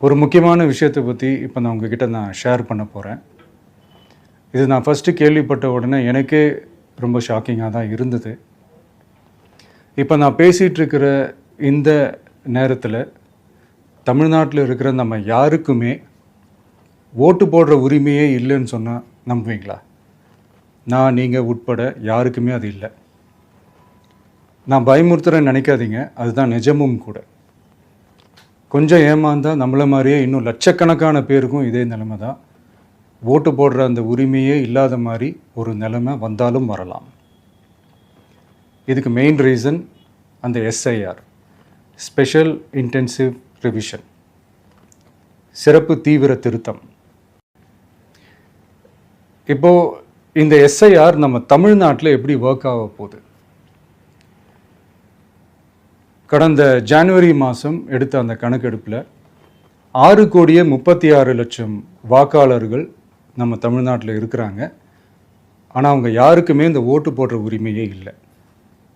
ஒரு முக்கியமான விஷயத்தை பற்றி இப்போ நான் உங்ககிட்ட நான் ஷேர் பண்ண போகிறேன் இது நான் ஃபஸ்ட்டு கேள்விப்பட்ட உடனே எனக்கே ரொம்ப ஷாக்கிங்காக தான் இருந்தது. இப்போ நான் பேசிகிட்டு இருக்கிற இந்த நேரத்தில் தமிழ்நாட்டில் இருக்கிற நம்ம யாருக்குமே ஓட்டு போடுற உரிமையே இல்லைன்னு சொன்னால் நம்புவீங்களா? நான் நீங்கள் உட்பட யாருக்குமே அது இல்லை. நான் பயமுறுத்துறேன்னு நினைக்காதீங்க. அதுதான் நிஜமும் கூட. கொஞ்சம் ஏமாந்தால் நம்மளை மாதிரியே இன்னும் லட்சக்கணக்கான பேருக்கும் இதே நிலைமை தான் ஓட்டு போடுற அந்த உரிமையே இல்லாத மாதிரி ஒரு நிலைமை வந்தாலும் வரலாம். இதுக்கு மெயின் ரீசன் அந்த S I R special intensive revision சிறப்பு தீவிர திருத்தம். இப்போ இந்த எஸ்ஐஆர் நம்ம தமிழ்நாட்டில் எப்படி ஒர்க் ஆக போகுது? கடந்த ஜனவரி மாதம் எடுத்த அந்த கணக்கெடுப்பில் ஆறு கோடியே முப்பத்தி ஆறு லட்சம் வாக்காளர்கள் நம்ம தமிழ்நாட்டில் இருக்கிறாங்க. ஆனால் அவங்க யாருக்குமே இந்த ஓட்டு போடுற உரிமையே இல்லை.